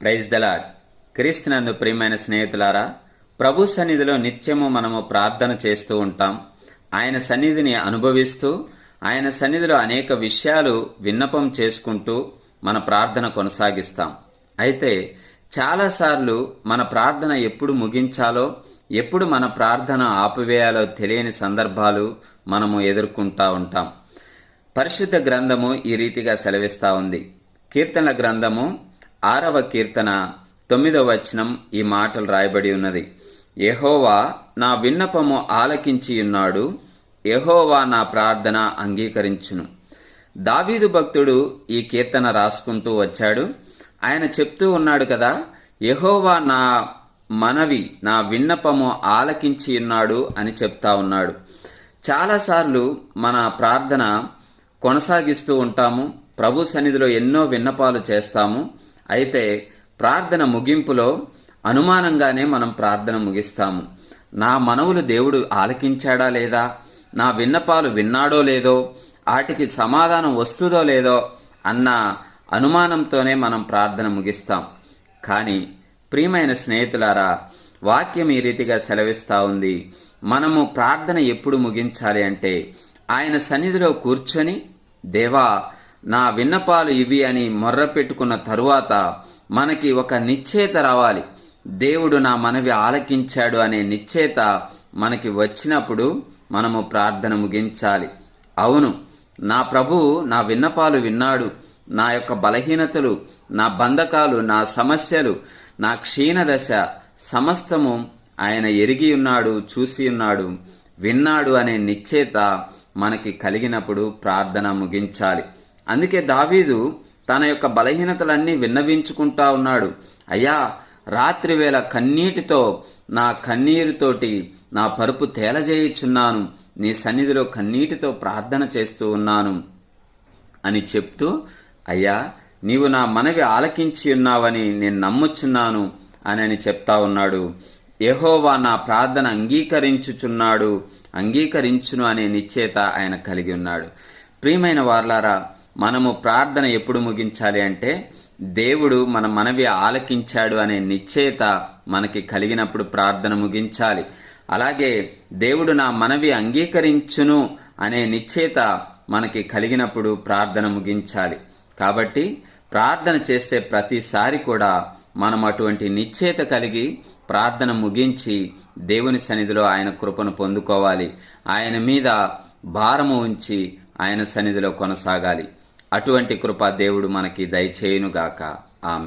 Praise the Lord క్రీస్తునందు ప్రియమైన స్నేహితులారా ప్రభు సన్నిధిలో నిత్యము మనము ప్రార్థన చేస్తూ ఉంటాం. ఆయన సన్నిధిని అనుభవిస్తూ ఆయన సన్నిధిలో అనేక విషయాలు విన్నపం చేసుకుంటూ మన ప్రార్థన కొనసాగిస్తాం. అయితే చాలాసార్లు మన ప్రార్థన ఎప్పుడు ముగించాలో ఎప్పుడు మన ప్రార్థన ఆపివేయాలో తెలియని సందర్భాలు మనము ఎదుర్కొంటా ఉంటాం. పరిశుద్ధ గ్రంథము ఈ రీతిగా సెలవిస్తూ ఉంది. కీర్తనల గ్రంథము ఆరవ కీర్తన తొమ్మిదవ వచనం ఈ మాటలు రాయబడి ఉన్నది. యహోవా నా విన్నపము ఆలకించి ఉన్నాడు యహోవా నా ప్రార్థన అంగీకరించును. దావీదు భక్తుడు ఈ కీర్తన రాసుకుంటూ వచ్చాడు. ఆయన చెప్తూ ఉన్నాడు కదా యహోవా నా మనవి నా విన్నపము ఆలకించి ఉన్నాడు అని చెప్తా ఉన్నాడు. చాలాసార్లు మన ప్రార్థన కొనసాగిస్తూ ఉంటాము ప్రభు సన్నిధిలో ఎన్నో విన్నపాలు చేస్తాము అయితే ప్రార్థన ముగింపులో అనుమానంగానే మనం ప్రార్థన ముగిస్తాము. నా మనవులు దేవుడు ఆలకించాడా లేదా? నా విన్నపాలు విన్నాడో లేదో? వాటికి సమాధానం వస్తుందో లేదో? అన్న అనుమానంతోనే మనం ప్రార్థన ముగిస్తాం. కానీ ప్రియమైన స్నేహితులారా వాక్యం ఈ రీతిగా సెలవిస్తూ ఉంది. మనము ప్రార్థన ఎప్పుడు ముగించాలి అంటే ఆయన సన్నిధిలో కూర్చొని దేవా నా విన్నపాలు ఇవి అని మొర్ర పెట్టుకున్న తరువాత మనకి ఒక నిశ్చేత రావాలి. దేవుడు నా మనవి ఆలకించాడు అనే నిశ్చేత మనకి వచ్చినప్పుడు మనము ప్రార్థన ముగించాలి. అవును నా ప్రభువు నా విన్నపాలు విన్నాడు. నా యొక్క బలహీనతలు నా బంధకాలు నా సమస్యలు నా క్షీణదశ సమస్తము ఆయన ఎరిగి ఉన్నాడు చూసి ఉన్నాడు విన్నాడు అనే నిశ్చేత మనకి కలిగినప్పుడు ప్రార్థన ముగించాలి. అందుకే దావీదు తన యొక్క బలహీనతలన్నీ విన్నవించుకుంటా ఉన్నాడు. అయ్యా రాత్రి వేళ కన్నీటితో నా కన్నీరుతోటి నా పరుపు తేలజేయుచున్నాను. నీ సన్నిధిలో కన్నీటితో ప్రార్థన చేస్తూ ఉన్నాను అని చెప్తూ అయ్యా నీవు నా మనవి ఆలకించి ఉన్నావని నేను నమ్ముచున్నాను అని అని చెప్తా ఉన్నాడు. యెహోవా నా ప్రార్థన అంగీకరించుచున్నాడు అంగీకరించును అనే నిశ్చేత ఆయన కలిగి ఉన్నాడు. ప్రియమైన వార్లారా మనము ప్రార్థన ఎప్పుడు ముగించాలి అంటే దేవుడు మన మనవి ఆలకించాడు అనే నిశ్చేత మనకి కలిగినప్పుడు ప్రార్థన ముగించాలి. అలాగే దేవుడు నా మనవి అంగీకరించును అనే నిశ్చయత మనకి కలిగినప్పుడు ప్రార్థన ముగించాలి. కాబట్టి ప్రార్థన చేసే ప్రతిసారి కూడా మనం అటువంటి నిశ్చయత కలిగి ప్రార్థన ముగించి దేవుని సన్నిధిలో ఆయన కృపను పొందుకోవాలి. ఆయన మీద భారము ఉంచి ఆయన సన్నిధిలో కొనసాగాలి. అటువంటి కృప దేవుడు మనకి దయచేయునుగాక. ఆమె